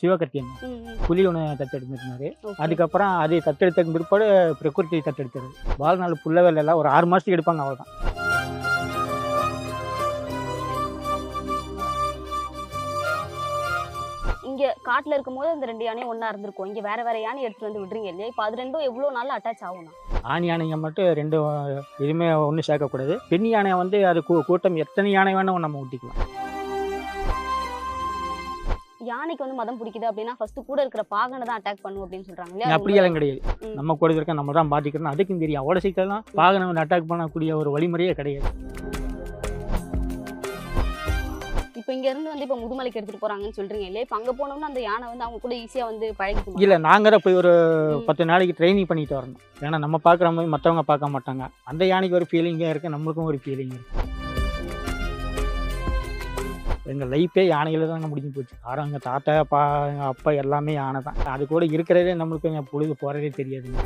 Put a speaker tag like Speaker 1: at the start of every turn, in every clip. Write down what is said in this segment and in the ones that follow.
Speaker 1: சிவகத்தியன்
Speaker 2: ம், ம்.
Speaker 1: புலி ஒன்று தத்தெடுத்திருந்தாரு. அதுக்கப்புறம் அது தத்தெடுத்த பிற்பாடு பிரகிருதி தத்தெடுத்தது வாழ்நாள் புள்ளவேல் எல்லாம் ஒரு ஆறு மாதத்துக்கு எடுப்பாங்க அவ்வளோதான்
Speaker 2: இங்க காட்டுல இருக்கும்போது அந்த ரெண்டு யானையும் ஒண்ணா இருந்திருக்கும். இங்க வேற வேற யானை எடுத்துட்டு வந்து விடுறீங்க இல்லையா? இப்போ அது ரெண்டும் எவ்வளவு நாள் அட்டாச் ஆகும்னா?
Speaker 1: ஆண் யானைங்க மட்டும் ரெண்டும் எதுவுமே ஒன்றும் சேர்க்கக்கூடாது. பெண் யானை வந்து அது கூட்டம் எத்தனை யானை வேணும் நம்ம ஊட்டிக்கலாம்.
Speaker 2: யானைக்கு வந்து மதம் பிடிக்குது அப்படின்னா ஃபர்ஸ்ட் கூட இருக்கிற பாகனை தான் அட்டாக் பண்ணும் அப்படின்னு சொல்றாங்க இல்லையா?
Speaker 1: அப்படியெல்லாம் கிடையாது. நம்ம கூட இருக்க நம்ம தான் பாதிக்கிறோம் அதுக்கும் தெரியும். அவ்வளோ சீக்கிரம் பாகனம் வந்து அட்டாக் பண்ணக்கூடிய ஒரு வழிமுறையே கிடையாது.
Speaker 2: இப்போ இங்க இருந்து வந்து இப்போ முதுமலைக்கு எடுத்துட்டு போறாங்கன்னு சொல்றீங்க இல்லையா? இப்போ அங்க போனோம்னா அந்த யானை வந்து அவங்க கூட ஈஸியா வந்து பழகிக்குமா
Speaker 1: இல்லை நாங்கள் தான் போய் ஒரு. பத்து நாளைக்கு ட்ரைனிங் பண்ணிட்டு வரணும். ஏன்னா நம்ம பார்க்குற மாதிரி மற்றவங்க பார்க்க மாட்டாங்க. அந்த யானைக்கு ஒரு ஃபீலிங்காக இருக்குது நம்மளுக்கும் ஒரு ஃபீலிங் இருக்குது எங்கள் லைஃபே யானையில் தாங்க முடிஞ்சு போச்சு. காரம் எங்கள் தாத்தா பா எங்கள் அப்பா எல்லாமே யானை தான். அது கூட இருக்கிறதே நம்மளுக்கு எங்கள் பொழுது போகிறதே தெரியாதுங்க.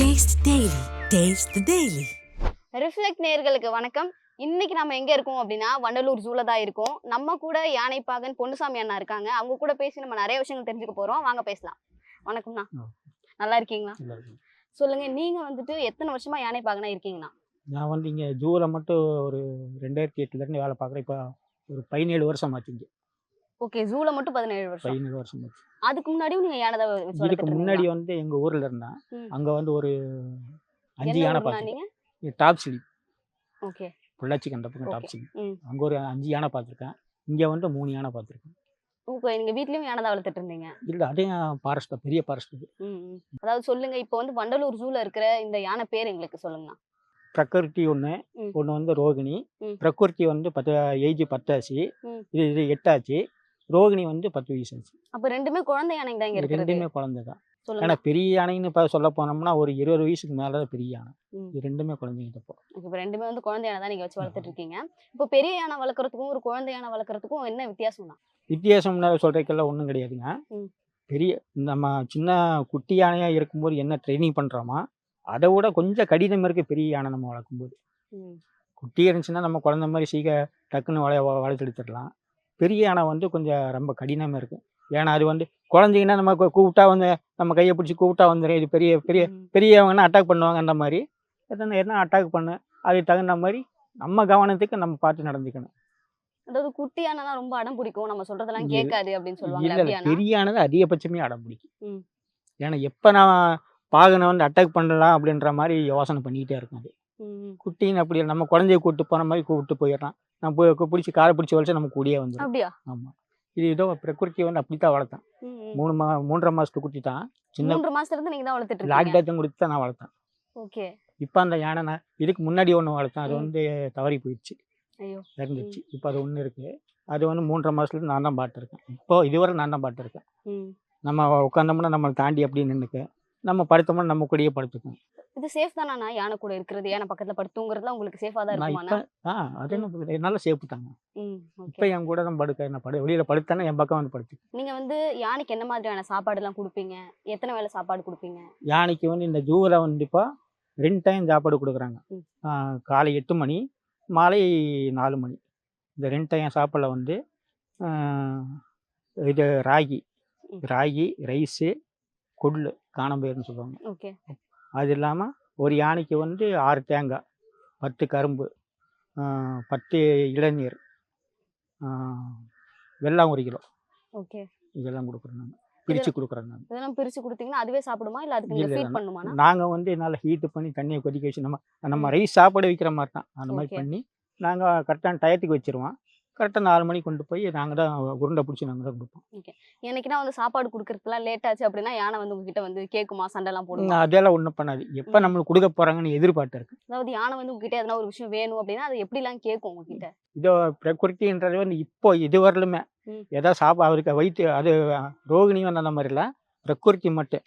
Speaker 3: Taste the Daily. Taste the Daily.
Speaker 2: Reflect நேயர்களுக்கு வணக்கம். இன்னைக்கு நம்ம எங்க இருக்கோம் அப்படின்னா வண்டலூர் ஜூல தான் இருக்கோம். நம்ம கூட யானைப்பாகன் பொன்னுசாமி அண்ணா இருக்காங்க. அவங்க கூட பேசி நம்ம நிறைய விஷயங்கள் தெரிஞ்சுக்க போறோம். வாங்க பேசலாம். வணக்கம்ண்ணா. நல்லா இருக்கீங்களா? சொல்லுங்க நீங்க வந்துட்டு எத்தனை வருஷமா யானைப்பாகனா இருக்கீங்கண்ணா?
Speaker 1: நான் வந்து இங்கே ஜூவில் மட்டும் ஒரு ரெண்டாயிரத்தி எட்டுலேருந்து வேலை பார்க்குறேன். இப்போ ஒரு பதினேழு வருஷம் ஆச்சு இங்கே.
Speaker 2: ஓகே ஜூல மட்டும் பதினேழு வருஷம்.
Speaker 1: பதினேழு வருஷம் ஆச்சு.
Speaker 2: அதுக்கு முன்னாடியும் நீங்க யானை
Speaker 1: இதுக்கு முன்னாடி? வந்து எங்கள் ஊரில் இருந்தேன். அங்கே வந்து ஒரு அஞ்சு யானை
Speaker 2: நீங்க?
Speaker 1: Top sleep
Speaker 2: okay.
Speaker 1: பொள்ளாச்சி கண்ட பக்கம் டாப்
Speaker 2: ம்.
Speaker 1: அங்கே ஒரு அஞ்சு யானை பார்த்துருக்கேன். இங்கே வந்து மூணு யானை பார்த்துருக்கேன்.
Speaker 2: ஓகே நீங்க வீட்லயும் யானை தான் வளர்த்துட்டு இருந்தீங்க?
Speaker 1: இல்லை அதே ஃபாரஸ்ட் பெரிய ஃபாரஸ்ட்.
Speaker 2: அதாவது சொல்லுங்க இப்போ வந்து வண்டலூர் ஜூல இருக்கிற இந்த யானை பேர் எங்களுக்கு சொல்லுங்கண்ணா
Speaker 1: பிரகிருதி ஒன்று. ஒன்று வந்து ரோகிணி. பிரகிருதி வந்து பத்து ஏஜ் பத்தாச்சு. இது இது எட்டாச்சு. ரோகிணி வந்து பத்து வயசு ஆச்சு
Speaker 2: அப்ப ரெண்டுமே குழந்தை யானைங்க தான் இங்க
Speaker 1: ரெண்டுமே குழந்தை தான். ஏன்னா பெரிய யானைன்னு இப்போ சொல்ல போனோம்னா ஒரு இருபது வயசுக்கு மேலே பெரிய யானை. இது ரெண்டுமே குழந்தைங்க தான் இப்போ
Speaker 2: ரெண்டுமே வந்து குழந்தை யானை தான் நீங்க வச்சு வளர்த்துட்டு இருக்கீங்க இப்போ பெரிய யானை வளர்க்குறதுக்கும் ஒரு குழந்தை யானை வளர்க்குறதுக்கும் என்ன வித்தியாசம் தான்
Speaker 1: வித்தியாசம்னு சொல்கிறதுக்கெல்லாம் ஒன்றும் கிடையாதுங்க. பெரிய நம்ம சின்ன குட்டி யானையாக இருக்கும்போது என்ன ட்ரைனிங் பண்ணுறோமோ அதை விட கொஞ்சம் கடினம் இருக்குது பெரிய யானை நம்ம வளர்க்கும்போது. குட்டி இருந்துச்சுன்னா நம்ம குழந்த மாதிரி சீக்க டக்குன்னு வள வளர்த்து எடுத்துடலாம். பெரிய யானை வந்து கொஞ்சம் ரொம்ப கடினமாக இருக்குது ஏன்னா அது வந்து குழந்தைங்கன்னா நம்ம கூப்பிட்டா வந்து நம்ம கையை பிடிச்சி கூப்பிட்டா வந்துடும் இது பெரிய பெரிய. பெரியவங்கன்னா அட்டாக் பண்ணுவாங்க அந்த மாதிரி. எத்தனை என்ன அட்டாக் பண்ணு. அதுக்கு தகுந்த மாதிரி நம்ம கவனத்துக்கு நம்ம பார்த்து நடந்துக்கணும்.
Speaker 2: அதாவது குட்டி யானைனா ரொம்ப அடம் பிடிக்கும். நம்ம சொல்றதெல்லாம். கேட்காது அப்படின்னு சொல்லுவாங்க
Speaker 1: இல்லை இல்லை.
Speaker 2: அப்படியானா
Speaker 1: பெரிய யானை தான் அதிகபட்சமே அடம் பிடிக்கும். ஏன்னா எப்போ நான் பாகனை வந்து அட்டாக் பண்ணலாம் அப்படின்ற மாதிரி யோசனை பண்ணிக்கிட்டே இருக்கும் அது. குட்டின்னு அப்படி. நம்ம குழந்தைய கூப்பிட்டு போன மாதிரி கூப்பிட்டு போயிடலாம். நம்ம பிடிச்சி காரை பிடிச்சி வலிச்சா நம்ம கூடயே
Speaker 2: அப்படியா?
Speaker 1: ஆமாம் இது ஏதோ பிரகிருதி வந்து அப்படி தான் வளர்த்தேன். மூணு மா மூன்றரை மாதத்துக்கு குட்டி தான். சின்ன
Speaker 2: மூன்று மாசத்துல இருந்து நீங்க தான் வளர்த்துட்டு
Speaker 1: லாக்டவுன் கொடுத்து தான் நான் வளர்த்தேன்.
Speaker 2: ஓகே.
Speaker 1: இப்போ அந்த யானை நான் இதுக்கு முன்னாடி ஒன்று வளர்த்தேன். அது. வந்து தவறி போயிடுச்சு. இறந்துச்சு இப்போ அது ஒன்று இருக்குது அது வந்து மூன்றரை மாதத்துலேருந்து நான் தான் பார்த்துருக்கேன். இப்போ இதுவரை நான் தான் பார்த்துருக்கேன்.
Speaker 2: ம்.
Speaker 1: நம்ம உட்காந்தோம்னா நம்மளை தாண்டி அப்படியே நின்றுக்க நம்ம படுத்தோம்னா நம்ம கூடயே படுத்துக்கும்.
Speaker 2: இது சேஃப் தானா யானை கூட இருக்கிறது யானை பக்கத்துல படுத்துங்கிறதுலாம் உங்களுக்கு சேஃபா தான்
Speaker 1: இப்போ ஆ அது என்ன என்னால் சேஃப்டு தாங்க.
Speaker 2: ம்
Speaker 1: இப்போ என் கூட தான் படுக்க நான் படு வெளியில் படுத்தேன்னா என் பக்கம் வந்து படுத்து.
Speaker 2: நீங்க வந்து யானைக்கு என்ன மாதிரியான சாப்பாடு எல்லாம் கொடுப்பீங்க? எத்தனை வேளை சாப்பாடு கொடுப்பீங்க?
Speaker 1: யானைக்கு வந்து இந்த ஜூவில் இப்போ ரெண்டு டைம் சாப்பாடு கொடுக்குறாங்க. காலை எட்டு மணி மாலை நாலு மணி. இந்த ரெண்டு டைம் சாப்பாடில் வந்து இது ராகி. ராகி ரைஸு கொள்ளு காணம்பயிர்னு சொல்லுவாங்க.
Speaker 2: ஓகே.
Speaker 1: அது இல்லாமல் ஒரு யானைக்கு வந்து ஆறு தேங்காய் பத்து கரும்பு பத்து இளநீர் வெல்லம் ஒரு கிலோ.
Speaker 2: ஓகே.
Speaker 1: இதெல்லாம் கொடுக்குறேன் நான். பிரித்து கொடுக்குறேன் நான்.
Speaker 2: இதெல்லாம் பிரிச்சு கொடுத்தீங்கன்னா அதுவே சாப்பிடுமா? இல்ல அதுக்கு ஃபீட். பண்ணுமாண்ணா?
Speaker 1: நாங்கள் வந்து நல்லா ஹீட்டு பண்ணி தண்ணியை கொதிக்க வச்சு நம்ம நம்ம. ரைஸ் சாப்பாடு வைக்கிற மாதிரி தான். அந்த மாதிரி. பண்ணி நாங்கள் கரெக்டான டயத்துக்கு வச்சிருவோம். கரெக்டாக நாலு மணிக்கு கொண்டு போய் நாங்கள் தான் உருண்டை பிடிச்சி நாங்கள் தான் கொடுப்போம்.
Speaker 2: எனக்குன்னா வந்து சாப்பாடு கொடுக்கறதுலாம் லேட் ஆச்சு அப்படின்னா யானை வந்து உங்ககிட்ட வந்து கேக்குமா சண்டைலாம் போடுமா?
Speaker 1: ம், அதெல்லாம் ஒன்றும் பண்ணாது. எப்போ. நம்மளுக்கு கொடுக்க போகிறாங்கன்னு எதிர்பார்த்து இருக்கு.
Speaker 2: அதாவது யானை வந்து உங்ககிட்ட எதனா ஒரு விஷயம் வேணும் அப்படின்னா அது எப்படிலாம் கேட்கும் உங்ககிட்ட?
Speaker 1: இதோ பிரகிருத்தின்றது வந்து இப்போ இது வரலுமே
Speaker 2: ம்.
Speaker 1: ஏதாவது சாப்பா அவருக்கு வயிற்று அது ரோகிணி வந்து அந்த மாதிரி இல்லை பிரகிருதி மட்டும்.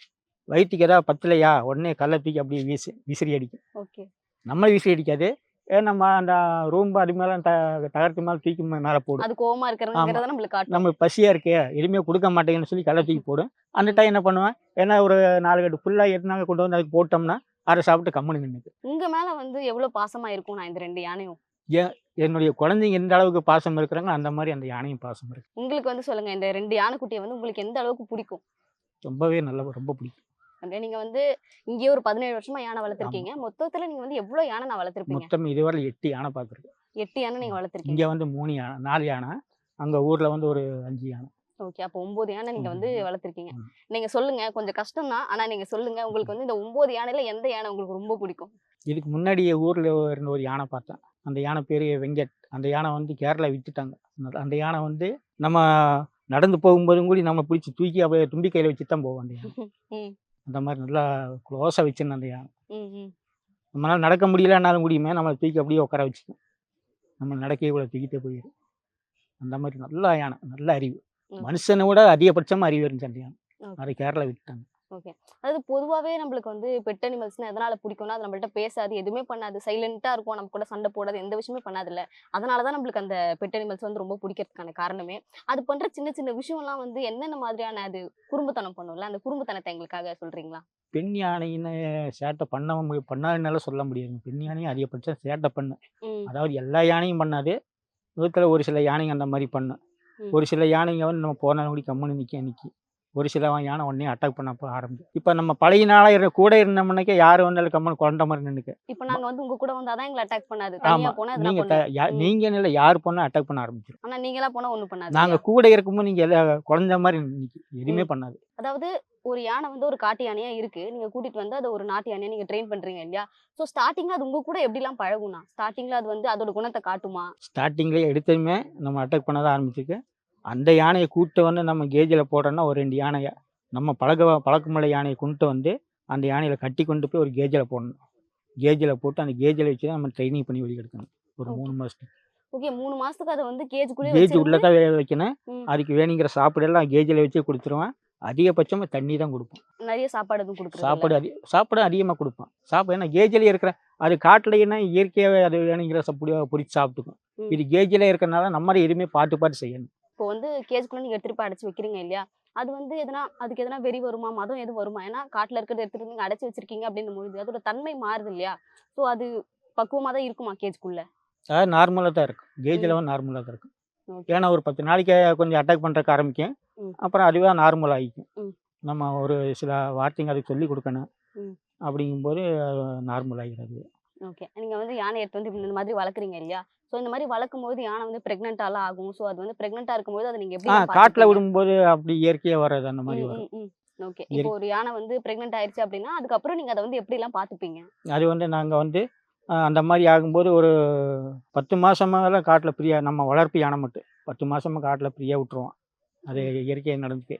Speaker 1: வயிற்றுக்கு ஏதாவது பத்தலையா உடனே கல்லை தூக்கி அப்படியே வீசு விசிறி அடிக்கும்.
Speaker 2: ஓகே.
Speaker 1: நம்மளை விசிறி அடிக்காது. ஏன் நம்ம அந்த ரூம் அது மேலே த தகரத்து மேலே தூக்கி மேலே போடும்
Speaker 2: அது கோவமா இருக்கிறதுங்கிறத நம்மளுக்கு
Speaker 1: நம்ம பசியாக இருக்கே எதுவுமே கொடுக்க மாட்டேங்கன்னு சொல்லி கல்லை தூக்கி போடும் அந்த டைம் என்ன பண்ணுவேன்? ஏன்னா ஒரு நாலு கட்டு ஃபுல்லாக இருந்தாங்க கொண்டு வந்து அதுக்கு போட்டோம்னா அதை சாப்பிட்டு கம்முனு நின்றுது
Speaker 2: உங்க மேல வந்து எவ்வளவு பாசமா இருக்கும் நான் இந்த ரெண்டு யானையும்?
Speaker 1: என்னுடைய குழந்தைங்க எந்த அளவுக்கு பாசம் இருக்கிறாங்க அந்த மாதிரி அந்த யானையும் பாசம் இருக்கு.
Speaker 2: உங்களுக்கு வந்து சொல்லுங்க இந்த ரெண்டு யானைக்குட்டியை வந்து உங்களுக்கு எந்த அளவுக்கு பிடிக்கும்?
Speaker 1: ரொம்பவே நல்ல ரொம்ப பிடிக்கும்.
Speaker 2: அப்படியே நீங்க வந்து இங்கேயே ஒரு பதினேழு வருஷமா யானை வளர்த்துருக்கீங்க. மொத்தத்துல நீங்க வந்து எவ்வளவு யானை நான் வளர்த்துருப்பீங்க?
Speaker 1: மொத்தம் இதுவரை எட்டு யானை பார்த்துருக்கேன்.
Speaker 2: எட்டு யானை நீங்க வளர்த்துருக்கீங்க.
Speaker 1: இங்கே வந்து மூணு யானை நாலு யானை அங்கே ஊரில் வந்து ஒரு அஞ்சு யானை.
Speaker 2: ஓகே. அப்போ ஒன்பது யானை நீங்க வந்து. வளர்த்துருக்கீங்க. நீங்க சொல்லுங்க. கொஞ்சம் கஷ்டம் தான் ஆனா நீங்க சொல்லுங்க. உங்களுக்கு வந்து இந்த ஒன்பது யானையில எந்த யானை உங்களுக்கு ரொம்ப பிடிக்கும்?
Speaker 1: இதுக்கு முன்னாடி ஊரில் இருந்த ஒரு யானை பார்த்தேன். அந்த யானை பேர் வெங்கட். அந்த யானை வந்து கேரளா வித்துட்டாங்க. அந்த- யானை வந்து நம்ம நடந்து போகும்போதும் கூட நம்ம பிடிச்சி தூக்கி அப்படியே தும்பி கையில் வச்சு தான் போவோம் அந்த யானை. அந்த மாதிரி நல்லா க்ளோஸாக வச்சிருந்தேன் அந்த யானை. நம்மளால நடக்க முடியலன்னாலும் முடியுமே நம்மளை தூக்கி அப்படியே உட்கார வச்சுக்கும் நம்ம நடக்கவே கூட தூக்கிட்டே போயிடும் அந்த மாதிரி நல்ல யானை நல்ல அறிவு. மனுஷனை விட அதிகபட்சமாக அறிவு இருந்துச்சு அந்த யானை. அதை கேரளா விட்டுட்டாங்க
Speaker 2: அதாவது பொதுவாகவே நம்மளுக்கு வந்து பெட் அனிமல்ஸ்னா எதனால பிடிக்கும்னா அது நம்மள்ட்ட பேசாது எதுவுமே பண்ணாது. சைலண்டா இருக்கும். நம்ம கூட சண்டை போடாது எந்த விஷயமே பண்ணாதுல்ல. அதனால தான் நம்மளுக்கு அந்த பெட் அனிமல்ஸ் வந்து ரொம்ப பிடிக்கிறதுக்கான காரணமே. அது பண்ற சின்ன சின்ன விஷயம்லாம் வந்து என்னென்ன மாதிரியான அது குறும்புத்தனம் பண்ணும்ல? அந்த குறும்புத்தனத்தை எங்களுக்காக சொல்றீங்களா?
Speaker 1: பெண் யானைன்னு சேட்டை பண்ண பண்ணாதுனால சொல்ல முடியாது. பெண் யானையும் அதிகபட்சம் சேட்டை பண்ணு. அதாவது எல்லா யானையும் பண்ணாது. விதத்தில் ஒரு சில யானைங்க அந்த மாதிரி பண்ணும். ஒரு சில யானைங்க வந்து நம்ம போன கூட கம்முன்னு நிற்க நிற்கி ஒரு சில யானை உடனே அட்டாக் பண்ண போ ஆரம்பிச்சு. இப்போ நம்ம பழைய நாளாக இருக்க கூட இருந்தோம்னாக்கே யார் வந்தாலும் கம்முன்னு குழந்த மாதிரி நின்றுக்க
Speaker 2: இப்போ நாங்க வந்து உங்க கூட வந்தா தான் எங்களை அட்டாக் பண்ணாது.
Speaker 1: ஆமாம் நீங்கள். நீங்கள் இல்லை யார் போனால் அட்டாக் பண்ண ஆரம்பிச்சிடும்
Speaker 2: ஆனா நீங்களா போனா ஒண்ணும் பண்ணாது
Speaker 1: நாங்கள் கூட இருக்கும்போது நீங்கள் எல்லா குழந்த மாதிரி எதுவுமே பண்ணாது.
Speaker 2: அதாவது ஒரு யானை வந்து ஒரு காட்டு யானையா இருக்கு. நீங்க கூட்டிட்டு வந்து அதை ஒரு நாட்டு யானையா நீங்க ட்ரெயின் பண்றீங்க இல்லையா? சோ ஸ்டார்டிங்ல அது உங்க கூட எப்படிலாம் பழகும்னா? ஸ்டார்டிங்ல அது வந்து அதோட குணத்தை காட்டுமா?
Speaker 1: ஸ்டார்டிங்லேயே எடுத்ததுமே நம்ம அட்டாக் பண்ண தான் ஆரம்பிச்சிருக்கு. அந்த யானையை கூட்டு வந்து நம்ம கேஜில் போடுறோன்னா ஒரு ரெண்டு யானையை நம்ம பழக பழக்கமுள்ள யானையை கொண்டு வந்து அந்த யானையில் கட்டி கொண்டு போய் ஒரு கேஜில் போடணும். கேஜில் போட்டு அந்த கேஜில் வச்சு தான் நம்ம ட்ரைனிங் பண்ணி வெளியே எடுக்கணும். ஒரு. மூணு மாதத்துக்கு
Speaker 2: ஓகே மூணு மாசத்துக்கு அதை வந்து கேஜுக்குள்ளே
Speaker 1: கேஜ் உள்ளே தான் வே- வைக்கணும். அதுக்கு வேணுங்கிற சாப்பாடெல்லாம் கேஜில் வச்சு கொடுத்துருவேன். அதிகபட்சமாக தண்ணி தான் கொடுப்போம்.
Speaker 2: நிறைய சாப்பாடு எதுவும் கொடுக்குறது
Speaker 1: சாப்பாடு அதி சாப்பாடு அதிகமாக கொடுப்போம். சாப்பாடு ஏன்னா கேஜில் இருக்கிற அது காட்டிலைன்னா இயற்கையாகவே அது வேணுங்கிற சப்படி பிடிச்சி சாப்பிட்டுக்கும். இது கேஜில் இருக்கிறனால நம்ம எதுவுமே பார்த்து பார்த்து செய்யணும்.
Speaker 2: இப்போ வந்து கேஜுக்குள்ள நீங்க எடுத்துட்டு போய் அடைச்சு வைக்கிறீங்க இல்லையா? அது வந்து எதனா அதுக்கு எதனா வெறி வருமா? மதம் எதுவும் வருமா? ஏன்னா காட்டுல இருக்கிறத எடுத்துட்டு வந்து நீங்க அடைச்சு வச்சிருக்கீங்க அப்படின்னு பொழுது அதோட தன்மை மாறுது இல்லையா? சோ அது பக்குவமா தான் இருக்குமா கேஜுக்குள்ள?
Speaker 1: அதாவது நார்மலாக தான் இருக்கும் கேஜில் நார்மலாக தான் இருக்கும். ஏன்னா ஒரு பத்து நாளைக்கு கொஞ்சம் அட்டாக் பண்ணுறக்கு ஆரம்பிக்கும். அப்புறம் அதுவே நார்மல் ஆகிக்கும். நம்ம ஒரு சில வார்த்தைங்க அதுக்கு சொல்லி கொடுக்கணும். அப்படிங்கும்போது நார்மல் ஆகிறது
Speaker 2: ஓகே நீங்க வந்து யானை எடுத்து வந்து இந்த மாதிரி வளர்க்குறீங்க இல்லையா? சோ இந்த மாதிரி வளர்க்கும் போது யானை வந்து பிரெக்னென்டாலாம் ஆகும். சோ அது வந்து பிரெக்னென்ட்டா இருக்கும்போது அதை நீங்க
Speaker 1: ஆ
Speaker 2: எப்படி
Speaker 1: காட்டில் விடும்போது அப்படி இயற்கையாக வர்றது அந்த மாதிரி வரும்.
Speaker 2: ஓகே இப்போ ஒரு யானை வந்து பிரெக்னென்ட் ஆயிருச்சு அப்படின்னா அதுக்கப்புறம் நீங்க அதை வந்து எப்படி எல்லாம் பாத்துப்பீங்க?
Speaker 1: அது வந்து நாங்கள் வந்து அந்த மாதிரி ஆகும்போது ஒரு பத்து மாதமெல்லாம் காட்டில் ஃப்ரீயாக நம்ம வளர்ப்பு யானை மட்டும். பத்து மாதமாக காட்டில் ஃப்ரீயாக விட்டுருவோம். அது இயற்கையாக நடந்துக்கு.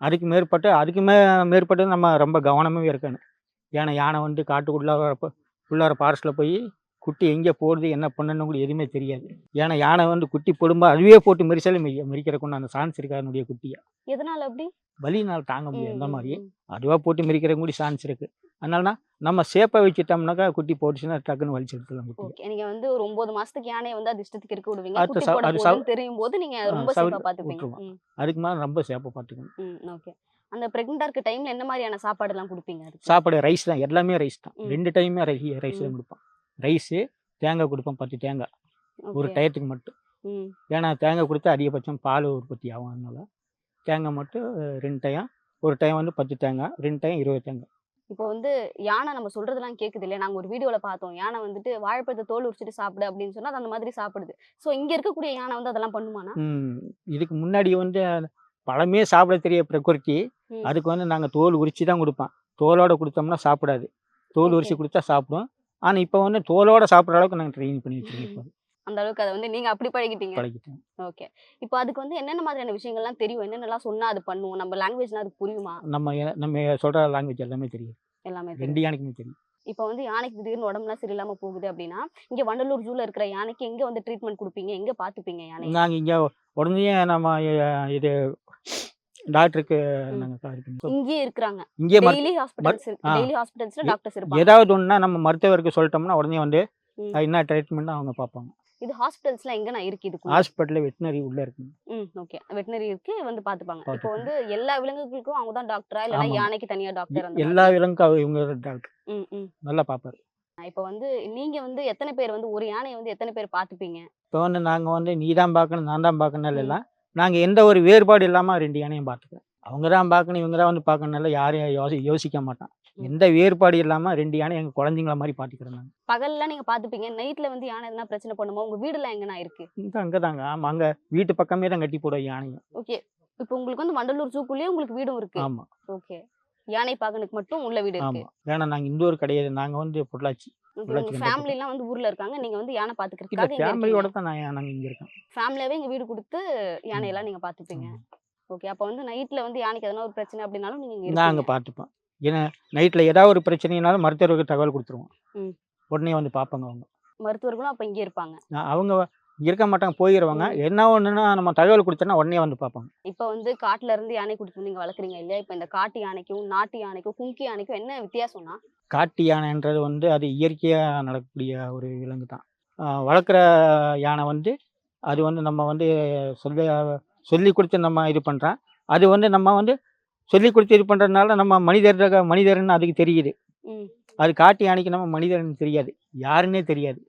Speaker 1: அதுக்கு மேற்பட்டு அதுக்கு மே மேற்பட்டு நம்ம ரொம்ப கவனமாகவே இருக்கணும். ஏன்னா யானை வந்து காட்டுக்குள்ளார போ- உள்ளார ஃபாரஸ்ட்டில் போய் குட்டி எங்கே போடுது என்ன பண்ணணும் கூட எதுவுமே தெரியாது. ஏன்னா யானை வந்து குட்டி போடும்போது அதுவே போட்டு மெரிச்சாலும் மெரி மெரிக்கிறக்கு அந்த சான்ஸ் இருக்கு அதனுடைய குட்டியை?
Speaker 2: எதனால அப்படி?
Speaker 1: வலினால் தாங்க முடியும் அந்த மாதிரி. அதுவாக போட்டு மெரிக்கிறக்கு கூட சான்ஸ் இருக்கு. அதனாலனா நம்ம சேஃபாக வச்சுட்டோம்னாக்கா குட்டி போட்டுச்சுன்னா டக்குன்னு வலிச்சு எடுத்துடலாம் குட்டி
Speaker 2: ஓகே நீங்க வந்து ஒரு ஒன்பது மாசத்துக்கு யானையை வந்து அது இஷ்டத்துக்கு இருக்க விடுவீங்க. தெரியும் போது நீங்க
Speaker 1: ஆ,
Speaker 2: ரொம்ப
Speaker 1: சவ-
Speaker 2: சேஃபா பாத்துப்பீங்க
Speaker 1: விட்டுருவோம்.
Speaker 2: ம்,
Speaker 1: அதுக்கு மேலே ரொம்ப சேஃபாக பார்த்துக்கணும்.
Speaker 2: ஓகே. அந்த பிரெக்னெண்டா இருக்க டைம்ல என்ன மாதிரியான சாப்பாடு எல்லாம் கொடுப்பீங்க?
Speaker 1: சாப்பாடு ரைஸ் தான். எல்லாமே ரைஸ் தான். ரெண்டு டைமே ரைஸ் ரைஸ் தான். கொடுப்போம். ரைஸு தேங்காய் கொடுப்போம் பத்து தேங்காய். ஒரு. டயத்துக்கு மட்டும். ஏன்னா தேங்காய் கொடுத்தா அதிகபட்சம் பால் உற்பத்தி ஆகும் அதனால. தேங்காய் மட்டும் ரெண்டு டைம் ஒரு டைம் வந்து பத்து தேங்காய் ரெண்டு டைம் இருபது தேங்காய்.
Speaker 2: இப்போ வந்து யானை நம்ம சொல்றதெல்லாம் கேக்குது இல்லையா? நாங்க ஒரு வீடியோல பார்த்தோம். யானை வந்துட்டு வாழைப்பழத்தை தோல் உரிச்சிட்டு சாப்பிடு அப்படின்னு சொன்னா அது அந்த மாதிரி சாப்பிடுது. சோ இங்க இருக்கக்கூடிய யானை வந்து அதெல்லாம் பண்ணுமானா
Speaker 1: இதுக்கு முன்னாடி வந்து பழமே சாப்பிட தெரிய பிரகிருதி
Speaker 2: ம்.
Speaker 1: அதுக்கு வந்து நாங்கள் தோல் உரிச்சு தான் கொடுப்போம். தோலோட கொடுத்தோம்னா சாப்பிடாது. தோல் உரிச்சு. கொடுத்தா சாப்பிடும் ஆனால் இப்போ வந்து தோலோட சாப்பிட்ற அளவுக்கு நாங்கள் ட்ரெயின் பண்ணி வச்சிருக்கோம்
Speaker 2: அந்த அளவுக்கு அதை வந்து நீங்க அப்படி பழகிட்டீங்க.
Speaker 1: பழகிட்டோம்.
Speaker 2: ஓகே. இப்போ அதுக்கு வந்து என்னென்ன மாதிரியான விஷயங்கள்லாம் தெரியும்? என்னென்னலாம் சொன்னா அது பண்ணும் நம்ம லாங்குவேஜ்னா அதுக்கு புரியுமா?
Speaker 1: நம்ம நம்ம சொல்கிற லாங்குவேஜ் எல்லாமே தெரியும்.
Speaker 2: எல்லாமே
Speaker 1: ரெண்டு யானைக்குமே தெரியும்.
Speaker 2: இப்போ வந்து யானைக்கு திடீர்னு உடம்புலாம் சரியில்லாம போகுது அப்படின்னா இங்க வண்டலூர் ஜூல இருக்கிற யானைக்கு எங்க வந்து ட்ரீட்மெண்ட் கொடுப்பீங்க? எங்க பாத்துப்பீங்க யானை
Speaker 1: நாங்கள் இங்கே உடனே நம்ம இது டாக்டருக்கு
Speaker 2: ம்.
Speaker 1: நாங்கள் காரிக்கணும்
Speaker 2: இங்கேயே இருக்கிறாங்க.
Speaker 1: இங்கே
Speaker 2: டெய்லி ஹாஸ்பிட்டல்ஸ் இருக்கு.
Speaker 1: ஆ.
Speaker 2: டெய்லி ஹாஸ்பிட்டல்ஸ்ல
Speaker 1: எ-
Speaker 2: டாக்டர்ஸ் இருப்பாங்க.
Speaker 1: ஏதாவது ஒன்றுனா நம்ம மருத்துவருக்கு சொல்லிட்டோம்னா உடனே வந்து என்ன ட்ரீட்மெண்ட் அவங்க பார்ப்பாங்க.
Speaker 2: இது ஹாஸ்பிட்டல்ஸ்ல எங்க நான் இருக்கு இதுக்கு
Speaker 1: ஹாஸ்பிட்டலில் வெட்டினரி உள்ளே இருக்குங்க
Speaker 2: ம் ஓகே வெட்டினரி இருக்கு வந்து பாத்துப்பாங்க இப்போ
Speaker 1: பாத்துப்பாங்க.
Speaker 2: வந்து எல்லா விலங்குகளுக்கும் அவங்க தான் டாக்டரா
Speaker 1: ஆமா.
Speaker 2: யானைக்கு தனியா டாக்டர் அந்த
Speaker 1: எல்லா விலங்குக்கும் இவங்க டாக்டர்?
Speaker 2: ம் ம்.
Speaker 1: நல்லா பார்ப்பாரு.
Speaker 2: இப்போ வந்து நீங்க வந்து எத்தனை பேர் வந்து ஒரு யானையை வந்து எத்தனை பேர் பார்த்துப்பீங்க?
Speaker 1: இப்போ வந்து நாங்கள் வந்து நீ தான் பார்க்கணும் நான் தான் பார்க்கணும் எல்லாம் நாங்கள் எந்த ஒரு வேறுபாடு இல்லாமல் ரெண்டு யானையும் பார்த்துக்குறோம். அவங்க தான் பார்க்கணும் இவங்க தான் வந்து பார்க்கணும்னால யாரையும் யோசி யோசிக்க மாட்டோம்
Speaker 2: ம்.
Speaker 1: எந்த வேறுபாடு இல்லாமல் ரெண்டு யானை எங்கள் குழந்தைங்கள மாதிரி பார்த்துக்கிறோம் நாங்கள்
Speaker 2: பகல்ல நீங்க பார்த்துப்பீங்க. நைட்ல வந்து யானை எதனா பிரச்சனை பண்ணுமோ? உங்க வீடுலாம் எங்கனா இருக்கு?
Speaker 1: இங்கே அங்கே தாங்க ஆமாம் அங்கே வீட்டு பக்கமே தான் கட்டி போடுவோம் யானையும்.
Speaker 2: ஓகே. இப்போ உங்களுக்கு வந்து வண்டலூர் ஜூக்குள்ளேயே உங்களுக்கு வீடும் இருக்கு.
Speaker 1: ஆமாம்
Speaker 2: ஓகே. யானை பாகனுக்கு மட்டும் உள்ள வீடு இருக்கு.
Speaker 1: ஆமாம் ஏன்னா நாங்கள் இந்த ஊர் கிடையாது. நாங்கள் வந்து பொள்ளாச்சி.
Speaker 2: Okay,
Speaker 1: பொள்ளாச்சி
Speaker 2: உங்க
Speaker 1: கண்டத்துல.
Speaker 2: ஃபேமிலி எல்லாம் வந்து ஊர்ல இருக்காங்க நீங்க வந்து யானை பாத்துக்கிறதுக்காக
Speaker 1: ஃபேமிலியோட தான் நான் நாங்கள் இங்கே இருக்கோம்
Speaker 2: ஃபேமிலியாவே இங்க வீடு கொடுத்து யானையெல்லாம் நீங்க பாத்துப்பீங்க. ஓகே அப்போ வந்து நைட்ல வந்து யானைக்கு எதனா ஒரு பிரச்சனை அப்படின்னாலும் நீங்க இருப்பீங்க.
Speaker 1: பார்த்துப்போம் ஏன்னா நைட்டில் ஏதாவது ஒரு பிரச்சனைனாலும் மருத்துவருக்கு தகவல் கொடுத்துருவோம். உடனே வந்து பார்ப்பாங்க அவங்க
Speaker 2: மருத்துவர்களும் அப்ப இங்க இருப்பாங்க
Speaker 1: அவங்க இருக்க மாட்டாங்க போயிடுவாங்க. என்ன ஒன்றுன்னா நம்ம தகவல் கொடுத்தோன்னா உடனே வந்து பார்ப்பாங்க.
Speaker 2: இப்போ வந்து காட்டுல இருந்து யானை வந்து நீங்க வளர்க்குறீங்க இல்லையா? இப்போ இந்த காட்டு யானைக்கும் நாட்டு யானைக்கும் கும்கி யானைக்கும் என்ன வித்தியாசம்னா?
Speaker 1: காட்டு யானைன்றது வந்து அது இயற்கையாக நடக்கக்கூடிய ஒரு விலங்கு தான். வளர்க்குற யானை வந்து அது வந்து நம்ம வந்து சொல்லி சொல்லி கொடுத்து நம்ம இது பண்ணுறோம் அது வந்து நம்ம வந்து சொல்லி கொடுத்து இது பண்ணுறதுனால நம்ம மனிதர் மனிதர்னு அதுக்கு தெரியுது. அது காட்டு யானைக்கு நம்ம மனிதர்னு தெரியாது. யாருன்னே தெரியாது.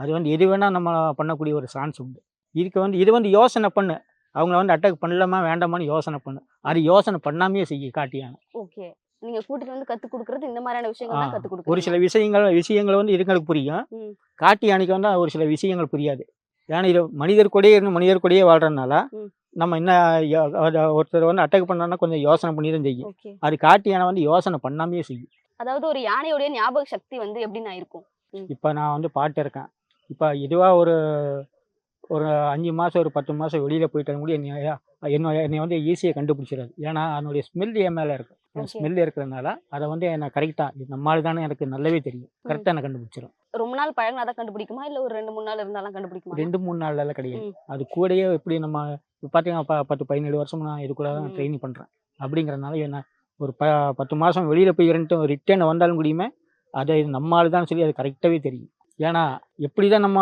Speaker 1: அது வந்து எது வேணால் நம்ம பண்ணக்கூடிய ஒரு சான்ஸ் உண்டு. இதுக்கு வந்து இது வந்து யோசனை பண்ணு. அவங்கள வந்து அட்டாக் பண்ணலாமா வேண்டாமான்னு யோசனை பண்ணு. அது யோசனை பண்ணாமையே செய்யும் காட்டு யானை
Speaker 2: ஓகே. நீங்க கூட்டிட்டு வந்து கத்து கொடுக்கறது இந்த மாதிரியான விஷயங்கள் தான் கத்து
Speaker 1: ஒரு
Speaker 2: கொடுக்குறீங்க
Speaker 1: சில விஷயங்கள் விஷயங்கள் வந்து இதுங்களுக்கு புரியும். காட்டு யானைக்கு வந்து ஒரு சில விஷயங்கள் புரியாது. ஏன்னா இது மனிதர் கூடயே இருந்து மனிதர் கூடயே வாழ்றதுனால. நம்ம என்ன ஒருத்தர் வந்து அட்டாக் பண்ணோம்னா கொஞ்சம் யோசனை பண்ணி தான் செய்யும். அது காட்டு யானை வந்து யோசனை பண்ணாமையே செய்யும்.
Speaker 2: அதாவது ஒரு யானையோட ஞாபக சக்தி வந்து எப்படின்னா இருக்கும்?
Speaker 1: இப்போ நான் வந்து பாட்டு இருக்கேன். இப்போ இதுவாக ஒரு ஒரு அஞ்சு மாதம் ஒரு பத்து மாதம் வெளியில் போயிட்டு கூட என்னை என்ன என்னை வந்து ஈஸியாக கண்டுபிடிச்சிடாது. ஏன்னா அதனுடைய ஸ்மெல் என் மேலே இருக்கும்
Speaker 2: Okay.
Speaker 1: ஸ்மெல் இருக்கிறதுனால அதை வந்து நான் கரெக்டாக இது நம்மளால தானே எனக்கு நல்லாவே தெரியும். கரெக்டாக நான் கண்டுபிடிச்சிடும்.
Speaker 2: ரொம்ப நாள் பழகினாதான் கண்டுபிடிக்குமா? இல்ல ஒரு ரெண்டு மூணு நாள் இருந்தாலும் கண்டுபிடிக்குமா?
Speaker 1: ரெண்டு மூணு நாள்லாம் கிடையாது. அது கூடயே எப்படி நம்ம பார்த்தீங்கன்னா ப- பத்து பதினேழு வருஷம் நான் இது கூட தான். ட்ரைனிங் பண்ணுறேன் அப்படிங்கிறதுனால என்ன ஒரு ப பத்து மாதம் வெளியில் போய் இரண்டு ரிட்டர்ன் வந்தாலும் கூடியுமே அதை இது நம்மளால தான் சொல்லி அது கரெக்டாகவே தெரியும். ஏன்னா எப்படி தான் நம்ம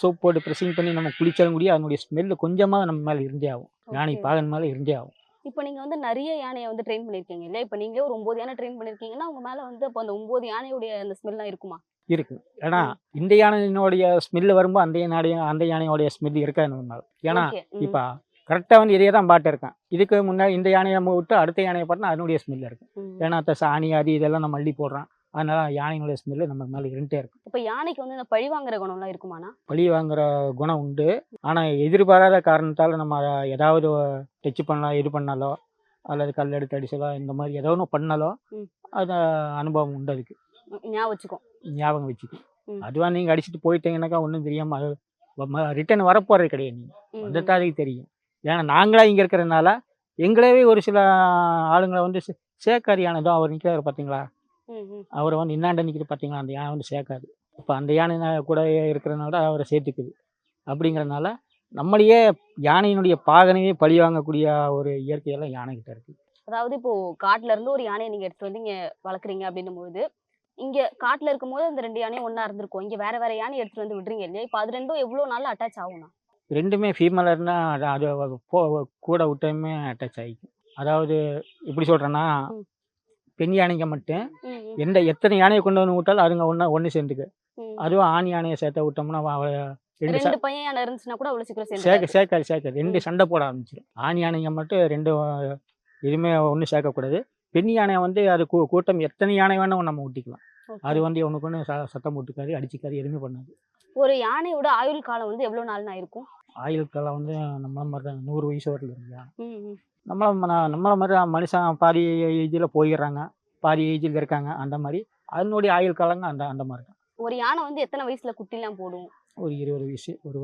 Speaker 1: சோப் போட்டு ப்ரெஸ்ஸிங் பண்ணி நம்ம குளிச்சாலும் கூடிய அதனுடைய ஸ்மெல்லு கொஞ்சமாக நம்ம மேலே இருந்தே ஆகும். யானை. பாகன் மேலே இருந்தே ஆகும்.
Speaker 2: இப்போ நீங்க வந்து நிறைய யானையை வந்து ட்ரெயின் பண்ணிருக்கீங்க இல்ல இப்போ நீங்களே ஒரு ஒன்பது யானை ட்ரெயின் பண்ணிருக்கீங்கன்னா உங்க மேல வந்து அப்போ அந்த ஒன்பது யானையுடைய அந்த ஸ்மெல்லாம் இருக்குமா?
Speaker 1: இருக்கு. ஏன்னா இந்த யானையினுடைய ஸ்மெல்லு வரும்போது அந்த யானைய அந்த யானையோடைய ஸ்மெல் இருக்காது ஏன்னா. இப்போ கரெக்டாக வந்து இதையே தான் பாட்டு இருக்கேன் இதுக்கு முன்னாடி இந்த யானையை விட்டு அடுத்த யானையை பார்த்தா அதனுடைய ஸ்மெல் இருக்கும். ஏன்னா சாணி அது இதெல்லாம் நம்ம அள்ளி போடுறோம் அதனால யானையினுடைய ஸ்மெல்லு நம்ம மேலே இருந்துட்டே இருக்கும்
Speaker 2: இப்போ யானைக்கு வந்து இந்த பழி வாங்குற குணம்லாம் இருக்குமாண்ணா?
Speaker 1: பழி வாங்குற குணம் உண்டு. ஆனால் எதிர்பாராத காரணத்தால் நம்ம ஏதாவது டச் பண்ணலாம் இது பண்ணாலோ அல்லது கல் எடுத்து அடிச்சலோ இந்த மாதிரி ஏதோ ஒன்று பண்ணாலோ. அது அனுபவம் உண்டு அதுக்கு.
Speaker 2: ஞாபகம் வச்சுக்கோ.
Speaker 1: ஞாபகம் வச்சுக்கும்
Speaker 2: ம்.
Speaker 1: அதுவாக நீங்கள் அடிச்சுட்டு போயிட்டீங்கன்னாக்கா ஒன்றும் தெரியாமல் ரிட்டர்ன் வரப்போகிறது கிடையாது நீங்கள் வந்துட்டா அதுக்கு தெரியும். ஏன்னா நாங்களா இங்கே இருக்கிறதுனால எங்களவே ஒரு சில ஆளுங்களை வந்து சே- சேக்காரி யானைதோ அவர் நிற்கிறாரு பார்த்தீங்களா. அவரை வந்து இன்னாண்ட நிற்கிது பார்த்தீங்களா அந்த யானை வந்து சேர்க்காது. இப்போ அந்த யானை கூட இருக்கிறனால அவரை சேர்த்துக்குது. அப்படிங்கிறனால நம்மளையே யானையினுடைய பாகனையே பழி வாங்கக்கூடிய ஒரு இயற்கையெல்லாம் யானைகிட்ட இருக்குது
Speaker 2: அதாவது இப்போ காட்டுல இருந்து ஒரு யானையை நீங்க எடுத்துட்டு வந்து இங்க வளர்க்குறீங்க அப்படின்னும் போது இங்க காட்டுல இருக்கும்போது அந்த ரெண்டு யானையும் ஒண்ணா இருந்திருக்கும். இங்க வேற வேற யானை எடுத்துட்டு வந்து விடுறீங்க இல்லையா? இப்போ அது ரெண்டும் எவ்வளவு நாள் அட்டாச் ஆகும்னா?
Speaker 1: ரெண்டுமே ஃபீமேலாக இருந்தால் அது அது கூட விட்டமே அட்டாச் ஆகிக்கும் அதாவது எப்படி சொல்கிறேன்னா. பெண் யானைங்க மட்டும் எந்த எத்தனை யானையை கொண்டு வந்து விட்டாலும் அதுங்க ஒன்றா ஒன்று சேர்ந்துக்கு. அதுவும் ஆண் யானையை சேர்த்த விட்டோம்னா ரெண்டு
Speaker 2: பையன் யானை இருந்துச்சுன்னா கூட சீக்கிரம்
Speaker 1: சேர்க்க சேர்க்காது சேர்க்காது. ரெண்டு. சண்டை போட ஆரம்பிச்சிடும் ஆண் யானைங்க மட்டும் ரெண்டு எதுவுமே ஒன்றும் சேர்க்கக்கூடாது. பெண் யானையை வந்து அது கூட்டம் எத்தனை யானை வேணால் நம்ம விட்டிக்கலாம் அது வந்து ஒன்றுக்கு ஒன்று சத்தம் போட்டுக்காது அடிச்சுக்காது எதுவுமே பண்ணாது.
Speaker 2: ஒரு யானையோட ஆயுள் காலம் வந்து எவ்வளவு நாள்னா இருக்கும்?
Speaker 1: ஆயுள் காலம் வந்து நம்மள மாதிரி தான் நூறு வயசு வரல இல்லையா. நம்மள நம்மள மாதிரி மனுஷன் பாதி ஏஜில் போயிடுறாங்க. பாதி ஏஜில் இருக்காங்க அந்த மாதிரி. அதனுடைய ஆயுள் காலங்க அந்த அந்த மாதிரி தான்.
Speaker 2: ஒரு யானை வந்து எத்தனை வயசுல குட்டிலாம் போடும்?
Speaker 1: ஒரு இருபது வயசு ஒரு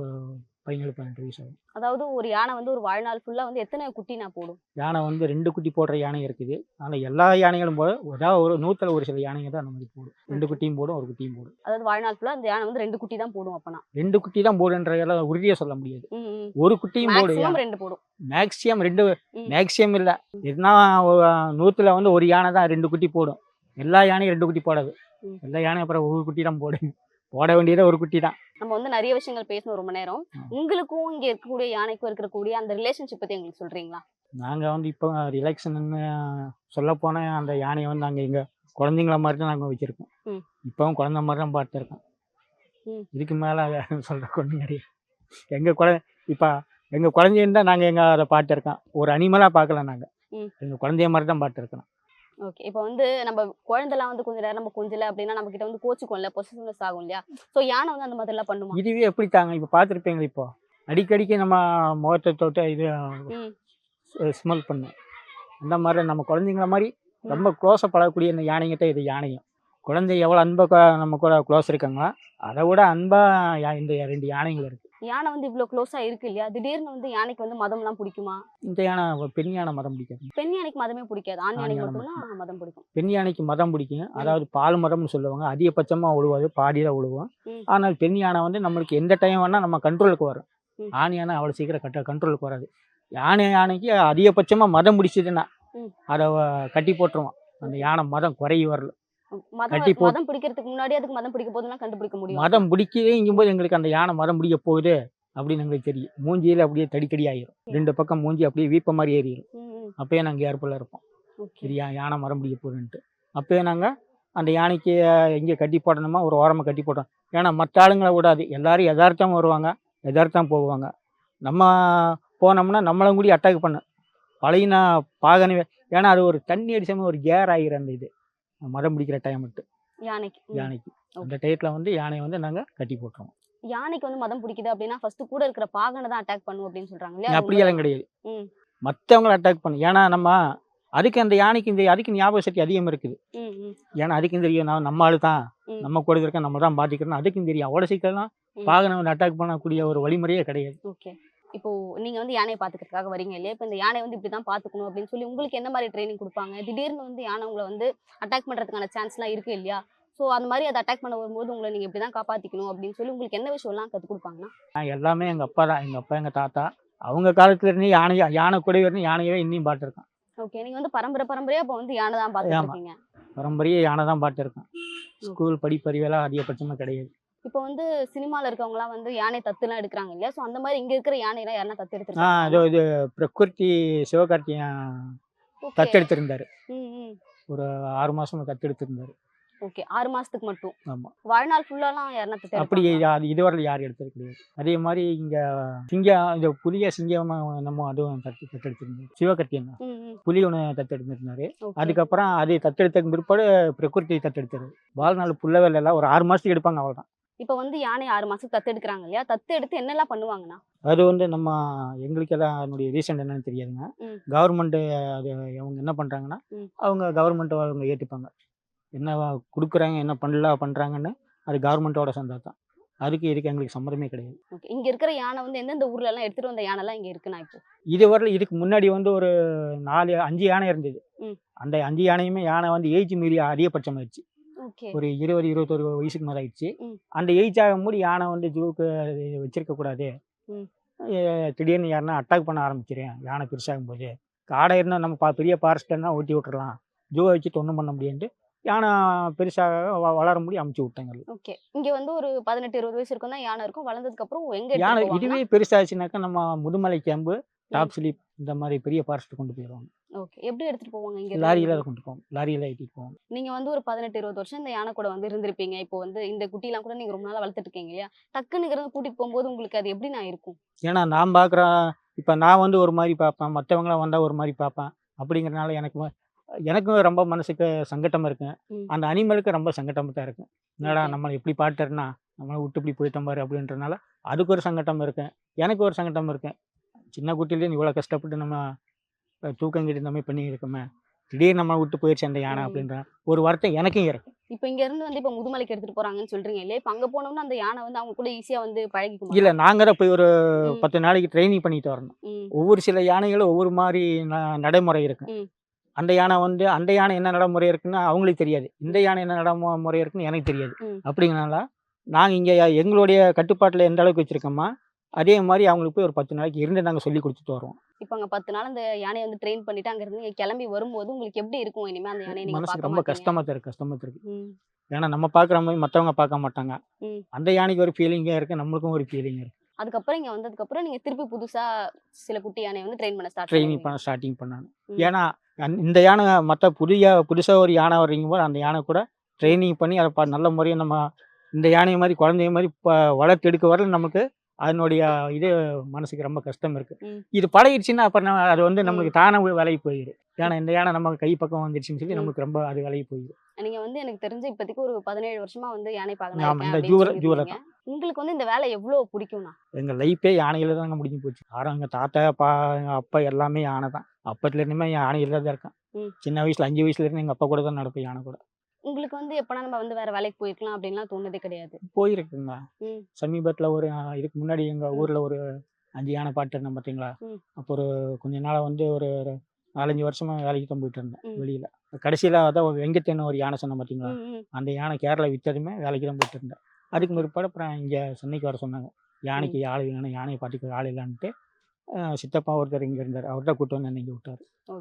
Speaker 1: பதினேழு பதினெட்டு வயசு ஆகும்
Speaker 2: அதாவது ஒரு யானை வந்து ஒரு வாழ்நாள் ஃபுல்லா வந்து எத்தனை குட்டி நான் போடும்?
Speaker 1: யானை வந்து ரெண்டு குட்டி போடுற யானை இருக்குது. ஆனால் எல்லா யானைகளும் போட ஏதாவது ஒரு நூற்றில் ஒரு சில யானைங்க தான் அந்த மாதிரி போடும். ரெண்டு குட்டியும் போடும் ஒரு குட்டியும் போடும்.
Speaker 2: அதாவது வாழ்நாள் ஃபுல்லா அந்த யானை வந்து ரெண்டு குட்டி தான் போடும் அப்பனா?
Speaker 1: ரெண்டு குட்டி தான் போடுன்ற எல்லாம் உறுதியாக சொல்ல முடியாது. ஒரு குட்டியும் போடு
Speaker 2: மேக்ஸிமம் ரெண்டு போடும்.
Speaker 1: மேக்ஸிமம் ரெண்டு
Speaker 2: ம்.
Speaker 1: மேக்ஸிமம் இல்லை. எதுனா நூற்றுல வந்து ஒரு யானை தான் ரெண்டு குட்டி போடும். எல்லா யானையும் ரெண்டு குட்டி போடாது. எல்லா யானையும் அப்புறம் ஒரு குட்டி தான் போடும் போட வேண்டியதே ஒரு குட்டி தான்.
Speaker 2: நம்ம வந்து நிறைய விஷயங்கள் பேசணும் ரொம்ப நேரம். உங்களுக்கும் இங்க இருக்கக்கூடிய யானைக்கும் இருக்கக்கூடிய அந்த ரிலேஷன்ஷிப் பத்தி எங்களுக்கு சொல்றீங்களா
Speaker 1: நாங்கள் வந்து இப்போ ரிலாக்ஷன்னு சொல்ல போனால் அந்த யானையை வந்து நாங்கள் எங்கள் குழந்தைங்கள மாதிரி தான் நாங்கள் வச்சுருக்கோம். இப்போவும் குழந்த மாதிரி தான் பார்த்துருக்கோம். இதுக்கு மேலே கொண்டு கிடையாது எங்கள் குழந்தை இப்போ எங்கள் குழந்தைன்னு தான் நாங்கள் எங்கள் அதை பார்த்துருக்கோம் ஒரு அனிமலாக பார்க்கல நாங்கள்
Speaker 2: ம்.
Speaker 1: எங்கள் குழந்தைய மாதிரி தான் பார்த்துருக்கோம்
Speaker 2: ஓகே இப்போ வந்து நம்ம குழந்தைலாம் வந்து கொஞ்ச நேரம் நம்ம கொஞ்சல அப்படின்னா நம்ம கிட்ட வந்து கோச்சுக்கும்ல பொசிஷன்ஸ் ஆகும் இல்லையா? ஸோ யானை வந்து அந்த மாதிரிலாம் பண்ணுமா?
Speaker 1: இதுவே எப்படி தாங்க? இப்போ பார்த்துருப்பீங்க இப்போ? அடிக்கடிக்கு நம்ம முகத்தை தொட்டு இது ஸ்மெல் பண்ணும். அந்த மாதிரி நம்ம குழந்தைங்கள மாதிரி ரொம்ப க்ளோஸாக பழகக்கூடிய இந்த யானைங்கிட்ட இது யானையும். குழந்தை எவ்வளோ அன்பாக நம்ம கூட க்ளோஸ் இருக்காங்களோ அதை விட அன்பாக இந்த ரெண்டு யானைகள் இருக்குது
Speaker 2: யானை வந்து இவ்வளோ க்ளோஸா இருக்கு இல்லையா? திடீர்னு வந்து யானைக்கு வந்து மதம்லாம் பிடிக்குமா?
Speaker 1: இந்த யானை பெண் யானை மதம் பிடிக்காது.
Speaker 2: பெண் யானைக்கு மதமே பிடிக்காது. ஆண் யானைக்கு
Speaker 1: யானை
Speaker 2: மட்டும்தான் மதம் பிடிக்கும்.
Speaker 1: பெண் யானைக்கு மதம் பிடிக்கும். அதாவது பால் மதம்னு சொல்லுவாங்க. அதிகபட்சமாக உழுவாது பாடியில் உழுவும். ஆனால் பெண் யானை வந்து நம்மளுக்கு எந்த டைம் வேணால் நம்ம கண்ட்ரோலுக்கு வரும். ஆண் யானை அவ்வளோ சீக்கிரம் கட்ட கண்ட்ரோலுக்கு வராது. யானை யானைக்கு அதிகபட்சமாக மதம் பிடிச்சதுன்னா. அதை கட்டி போட்டுருவோம் அந்த யானை மதம் குறைய வரல.
Speaker 2: மதம் பிடிக்கிறதுக்கு முன்னாடி அதுக்கு மதம் பிடிக்க போதுன்னா கண்டுபிடிக்க முடியும்.
Speaker 1: மதம் பிடிக்கிறேங்கும்போது எங்களுக்கு அந்த யானை மதம் பிடிக்க போகுது அப்படின்னு எங்களுக்கு தெரியும். மூஞ்சியில் அப்படியே தடி தடி ஆயிரும் ரெண்டு பக்கம் மூஞ்சி அப்படியே வீப்ப மாதிரி ஏறிடும். அப்பயே நாங்கள் ஏற்பல இருப்போம்.
Speaker 2: ஓகே.
Speaker 1: சரி யா- யானை மரம் பிடிக்க போகுதுன்ட்டு. அப்பயே நாங்கள் அந்த யானைக்கு எங்கே கட்டி போடணுமா? ஒரு ஓரமாக கட்டி போட்டோம் ஏன்னா மற்ற ஆளுங்களை விடாது. எல்லாரும் யதார்த்தம் வருவாங்க. யதார்த்தம் போவாங்க நம்ம போனோம்னா நம்மளும் கூடி அட்டாக் பண்ண. பழையினா பாகனவே ஏன்னா அது ஒரு தண்ணி அடிச்சாம ஒரு கேர் ஆகிரும் அந்த இது. மரம் பிடிக்கிற டைம் மட்டும்
Speaker 2: யானைக்கு.
Speaker 1: யானைக்கு. அந்த டயத்தில் வந்து யானையை வந்து நாங்கள் கட்டி போட்டுருவோம்.
Speaker 2: யானைக்கு வந்து மதம் பிடிக்குது அப்படின்னா ஃபர்ஸ்ட் கூட இருக்கிற பாகனை தான் அட்டாக் பண்ணும் அப்படின்னு சொல்றாங்க இல்லையா?
Speaker 1: அப்படியெல்லாம்? கிடையாது. மற்றவங்கள அட்டாக் பண்ணு. ஏன்னா நம்ம அதுக்கு அந்த யானைக்கு இந்த அதுக்கு ஞாபக சக்தி அதிகம் இருக்குது. ஏன்னா அதுக்கும் தெரியும். நான் நம்ம ஆளு தான். நம்ம கூட இருக்க நம்ம தான் பாதிக்கிறோம் அதுக்கும் தெரியும். அவ்வளோ சீக்கிரம்
Speaker 2: ம்.
Speaker 1: பாகனை வந்து அட்டாக் பண்ணக்கூடிய ஒரு வழிமுறையே கிடையாது.
Speaker 2: ஓகே. இப்போ நீங்க வந்து யானையை பாத்துக்கிறதுக்காக வரீங்க இல்லையா? இப்போ இந்த யானை வந்து இப்படிதான் பாத்துக்கணும் அப்படின்னு சொல்லி உங்களுக்கு என்ன மாதிரி ட்ரைனிங் கொடுப்பாங்க? திடீர்னு வந்து யானை உங்களை வந்து அட்டாக் பண்றதுக்கான சான்ஸ்லாம் இருக்கு இல்லையா? ஸோ அந்த மாதிரி அதை அட்டாக் பண்ண வரும்போது உங்களை நீங்க இப்படி தான் காப்பாத்திக்கணும் அப்படின்னு சொல்லி உங்களுக்கு என்ன விஷயம்லாம் கற்றுக் கொடுப்பாங்கன்னா?
Speaker 1: நான் எல்லாமே எங்கள் அப்பா தான். எங்கள் அப்பா எங்கள் தாத்தா அவங்க காலத்துல இருந்து யானை யானை கூட இருந்து யானையவே இன்னும் பார்த்துருக்கேன்.
Speaker 2: ஓகே நீங்க வந்து பரம்பரை பரம்பரையா இப்போ வந்து யானை தான். இருக்கீங்க.
Speaker 1: பரம்பரையே யானை தான் பார்த்துருக்கேன் ஸ்கூல் படிப்பறிவெல்லாம் அதிகபட்சமாக கிடையாது.
Speaker 2: இப்போ வந்து சினிமால இருக்கவங்கலாம் வந்து யானை தத்துலாம் எடுக்கிறாங்க இல்லையா? ஸோ அந்த மாதிரி இங்க இருக்கிற யானைலாம் யாருன்னா தத்து எடுத்துருக்காங்க?
Speaker 1: இதோ பிரகிருதி சிவகார்த்தியன் தத்தெடுத்திருந்தார்
Speaker 2: ம் ம்.
Speaker 1: ஒரு ஆறு மாசமா தத்தெடுத்திருந்தாரு
Speaker 2: ஓகே ஆறு மாசத்துக்கு மட்டும்.
Speaker 1: ஆமா.
Speaker 2: வாழ்நாள் ஃபுல்லாலாம் யாருன்னா தத்து
Speaker 1: அப்படி? அது இதுவரை யாரும் எடுத்தது கிடையாது. அதே மாதிரி இங்க சிங்கம் இந்த புலிய சிங்கம் நம்ம அதுவும் தத்து தத்தெடுத்திருந்தாரு சிவகார்த்தியன் தான்.
Speaker 2: ம் ம்.
Speaker 1: புலி ஒன்று தத்தெடுத்திருந்தாரு
Speaker 2: ஓகே.
Speaker 1: அதுக்கப்புறம் அது தத்தெடுத்ததுக்கு பிற்பாடு பிரகிருதி தத்தெடுத்தாரு வாழ்நாள் புள்ளவேல எல்லாம் ஒரு ஆறு மாசத்துக்கு எடுப்பாங்க அவ்வளோதான்
Speaker 2: இப்போ வந்து யானை ஆறு மாசத்துக்கு தத்து எடுக்கிறாங்க இல்லையா? தத்து எடுத்து என்னெல்லாம் பண்ணுவாங்கன்னா?
Speaker 1: அது வந்து நம்ம எங்களுக்கு எல்லாம் அதனுடைய ரீசன் என்னன்னு தெரியாதுங்க.
Speaker 2: ம்.
Speaker 1: கவர்மெண்ட் அது அவங்க என்ன பண்றாங்கன்னா
Speaker 2: ம்.
Speaker 1: அவங்க கவர்மெண்ட் அவங்க ஏற்றுப்பாங்க என்ன கொடுக்குறாங்க என்ன பண்ணலாம் பண்றாங்கன்னு அது கவர்மெண்ட்டோட சந்தா தான். அதுக்கு இதுக்கு எங்களுக்கு சம்மதமே கிடையாது.
Speaker 2: ஓகே. இங்க இருக்கிற யானை வந்து எந்தெந்த ஊர்ல எல்லாம் எடுத்துட்டு வந்த யானைலாம் இங்க இருக்குண்ணா இப்போ?
Speaker 1: இதுவரை இதுக்கு முன்னாடி வந்து ஒரு நாலு அஞ்சு யானை இருந்தது. அந்த அஞ்சு யானையுமே யானை வந்து ஏஜ் மீறி அதிகபட்சமாயிடுச்சு ஒரு இருபது இருபத்தொரு வயசுக்கு மேலே ஆயிடுச்சு. அந்த ஏஜ் ஆகும்போது யானை வந்து ஜூக்கு வச்சிருக்க கூடாது. திடீர்னு யாருன்னா அட்டாக் பண்ண ஆரம்பிச்சிடும் யானை பெருசாகும் போது காடை இருந்தால் நம்ம பா பெரிய ஃபாரஸ்ட்னா ஓட்டி விட்டுறலாம். ஜூவை வச்சுட்டு ஒன்றும் பண்ண முடியாது யானை பெருசாக வளர முடியும் அமுச்சு விட்டாங்க
Speaker 2: ஓகே. இங்க வந்து ஒரு பதினெட்டு இருபது வயசு இருக்கும் தான் யானை இருக்கும். வளர்ந்ததுக்கு அப்புறம் எங்க
Speaker 1: யானை இதுவே? பெருசாச்சுனாக்கா நம்ம முதுமலை கேம்பு டாப் ஸ்லீப் இந்த மாதிரி பெரிய ஃபாரஸ்ட் கொண்டு போயிடுவாங்க.
Speaker 2: ஓகே எப்படி எடுத்துட்டு போவாங்க இங்க?
Speaker 1: லாரியில கொண்டு போவோம். லாரியில ஏற்றிட்டு போவோம்.
Speaker 2: நீங்க வந்து ஒரு பதினெட்டு இருபது வருஷம் இந்த யானை கூட வந்து இருந்திருப்பீங்க. இப்போ வந்து இந்த குட்டிலாம் கூட நீங்க ரொம்ப நாளா வளர்த்துட்டு இருக்கீங்க இல்லையா? டக்குன்னு கூட்டிட்டு போகும்போது உங்களுக்கு அது எப்படி நான் இருக்கும்?
Speaker 1: ஏன்னா நான் பார்க்குற இப்போ நான் வந்து ஒரு மாதிரி பார்ப்பேன் மற்றவங்களாம் வந்தால் ஒரு மாதிரி பார்ப்பேன். அப்படிங்கிறனால எனக்கு எனக்கும் ரொம்ப மனசுக்கு சங்கட்டமாக இருக்கு. அந்த அனிமலுக்கு ரொம்ப சங்கட்டமாக தான் இருக்கு. என்னடா. நம்மளை எப்படி பாட்டுறனா நம்மளை விட்டு இப்படி போயிட்டோம் பாரு அப்படின்றனால அதுக்கு ஒரு சங்கட்டம் இருக்கு. எனக்கு ஒரு சங்கட்டம் இருக்கு. சின்ன குட்டிலேருந்து இவ்வளோ கஷ்டப்பட்டு நம்ம தூக்கம் கிட்ட இந்த மாதிரி பண்ணி இருக்கோமே திடீர்னு நம்மளை விட்டு போயிடுச்சு அந்த யானை. அப்படின்ற ஒரு வருத்தம் எனக்கும் இருக்கு.
Speaker 2: இப்போ இங்க இருந்து வந்து இப்போ முதுமலைக்கு எடுத்துட்டு போறாங்கன்னு சொல்றீங்க இல்லையா இப்போ அங்க போனோம்னா அந்த யானை வந்து அவங்க கூட ஈஸியா வந்து பழகிக்குமா
Speaker 1: இல்லை நாங்கள் தான் போய் ஒரு. பத்து நாளைக்கு ட்ரைனிங் பண்ணிட்டு வரணும். ஒவ்வொரு சில யானைகளும் ஒவ்வொரு மாதிரி நடைமுறை இருக்கு.
Speaker 2: ம்.
Speaker 1: அந்த யானை வந்து அந்த யானை என்ன நடைமுறை இருக்குன்னு அவங்களுக்கு தெரியாது. இந்த யானை என்ன நடைமுறை இருக்குன்னு எனக்கு தெரியாது. அப்படிங்கிறனால நாங்கள் இங்கே எங்களுடைய கட்டுப்பாட்டில் எந்த அளவுக்கு வச்சுருக்கோமா அதே மாதிரி அவங்களுக்கு போய் ஒரு பத்து நாளைக்கு இருந்து நாங்கள் சொல்லி கொடுத்துட்டு வருவோம்.
Speaker 2: இப்போ அங்க பத்து நாள் அந்த யானையை வந்து ட்ரெயின் பண்ணிட்டு அங்க இருந்து கிளம்பி வரும்போது உங்களுக்கு எப்படி இருக்கும்? இனிமே அந்த யானையை நீங்க
Speaker 1: மனசுக்கு ரொம்ப தான் இருக்கு கஷ்டமாக தான் இருக்கு ஏன்னா நம்ம பார்க்குற மாதிரி மற்றவங்க பார்க்க மாட்டாங்க. அந்த யானைக்கு ஒரு ஃபீலிங்காக இருக்குது நம்மளுக்கும் ஒரு ஃபீலிங் இருக்குது
Speaker 2: அதுக்கப்புறம் இங்க வந்ததுக்கு அப்புறம் நீங்க திருப்பி புதுசா சில குட்டி யானையை வந்து ட்ரெயின் பண்ண ஸ்டார்ட்
Speaker 1: ட்ரைனிங் பண்ண ஸ்டார்டிங் பண்ணாங்க. ஏன்னா இந்த யானை மற்ற புதிய புதுசாக ஒரு யானை வர்றீங்க போது அந்த யானை கூட ட்ரைனிங் பண்ணி அதை நல்ல முறையாக நம்ம இந்த யானையை மாதிரி குழந்தைய மாதிரி வளர்த்து எடுக்க வர நமக்கு அதனுடைய இது மனசுக்கு ரொம்ப கஷ்டம் இருக்கு.
Speaker 2: ம்.
Speaker 1: இது பழகிடுச்சுன்னா அப்புறம் நம்ம அது வந்து நம்மளுக்கு தானே விலகி போயிடும். ஏன்னா இந்த யானை நம்ம கை பக்கம் வந்துருச்சுன்னு சொல்லி
Speaker 2: ம்.
Speaker 1: நமக்கு ரொம்ப அது விலகி போயிடும்.
Speaker 2: நீங்க வந்து எனக்கு தெரிஞ்சு இப்போதைக்கு ஒரு பதினேழு வருஷமா வந்து யானை
Speaker 1: ஆமா,
Speaker 2: பார்க்க
Speaker 1: இந்த ஜூர- ஜூர
Speaker 2: உங்களுக்கு வந்து இந்த வேலை எவ்வளவு பிடிக்கும்னா
Speaker 1: எங்கள் லைஃபே யானையில் தாங்க முடிஞ்சு போச்சு. யாரும் எங்கள் தாத்தா எங்கள் அப்பா எல்லாமே யானை தான். அப்பத்துல இருந்துமே யானையில் தான் இருக்கேன். சின்ன வயசுல அஞ்சு வயசுல இருந்து எங்கள் அப்பா கூட தான் நடப்பேன் யானை கூட.
Speaker 2: உங்களுக்கு வந்து எப்பனா நம்ம வந்து வேற வேலைக்கு போயிருக்கலாம் அப்படின்லாம் தோணுதே கிடையாது.
Speaker 1: போயிருக்குங்க. சமீபத்தில் ஒரு இதுக்கு முன்னாடி எங்கள் ஊரில் ஒரு அஞ்சு யானை பாட்டு இருந்தேன் பார்த்தீங்களா?
Speaker 2: ம்.
Speaker 1: அப்போ ஒரு கொஞ்ச நாளாக வந்து ஒரு நாலஞ்சு வருஷமா வேலைக்கு தான் போயிட்டு இருந்தேன். வெளியில். கடைசியில் அதான் வெங்கத்தேன்னு ஒரு யானை சொன்னேன்
Speaker 2: ம்.
Speaker 1: அந்த யானை கேரளா விற்றதுமே வேலைக்கு தான் போயிட்டு இருந்தேன். அதுக்கு பிற்பாடு அப்புறம் இங்கே சென்னைக்கு வர சொன்னாங்க. யானைக்கு ஆள் வேணும் யானையை பாட்டிக்கு ஆள் இல்லைன்ட்டு சித்தப்பா ஒருத்தர் இங்கே இருந்தார். அவர் தான் கூட்டு வந்து என்னை இங்கே விட்டார்.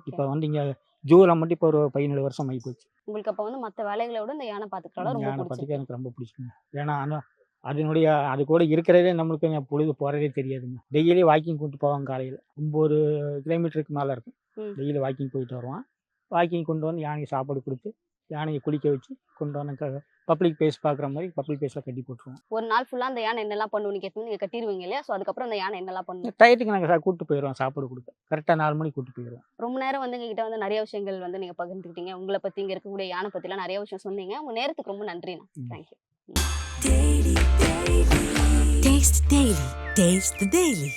Speaker 1: இப்போ வந்து இங்கே ஜூவில் மட்டும் இப்போ ஒரு பதினேழு வருஷம் ஆகி போச்சு.
Speaker 2: உங்களுக்கு அப்ப வந்து மத்த வேலைகளை விட இந்த யானை பாத்துக்கிறத ரொம்ப
Speaker 1: யானை பாட்டிக்கு எனக்கு ரொம்ப பிடிக்குங்க ஏன்னா ஆனால் அதனுடைய அது கூட இருக்கிறதே நம்மளுக்கு பொழுது போகிறதே தெரியாதுங்க. டெய்லி வாக்கிங் கூட்டு போவாங்க காலையில். ஒம்பது கிலோமீட்டருக்கு மேலே இருக்கும். டெய்லி வாக்கிங் போயிட்டு வருவான். வாக்கிங் கொண்டு வந்து யானைக்கு சாப்பாடு கொடுத்து யானையை குளிக்க வச்சு கொண்டு வந்து பப்ளிக் பேஸ் பார்க்குற மாதிரி பப்ளிக் பேஸில் கட்டி போட்டுருவோம்.
Speaker 2: ஒரு நாள் ஃபுல்லா அந்த யானை என்னெல்லாம் பண்ணுவோம் நீங்க நீங்க கட்டிடுவீங்க இல்லையா? சோ அதுக்கப்புறம் அந்த யானை என்னெல்லாம் பண்ணும்?
Speaker 1: டயத்துக்கு நாங்கள் கூப்பிட்டு போயிடுவோம் சாப்பாடு கொடுக்க. கரெக்டாக நாலு மணிக்கு கூப்பிட்டு போயிடுவோம்.
Speaker 2: ரொம்ப நேரம் வந்து எங்ககிட்ட வந்து நிறைய விஷயங்கள் வந்து நீங்க பகிர்ந்துக்கிட்டீங்க. உங்களை பத்தி இங்க இருக்கக்கூடிய யானை பத்திலாம் நிறைய விஷயம் சொன்னீங்க. உங்க நேரத்துக்கு ரொம்ப நன்றிண்ணா. Thank you
Speaker 3: Taste the Daily. Taste the Daily.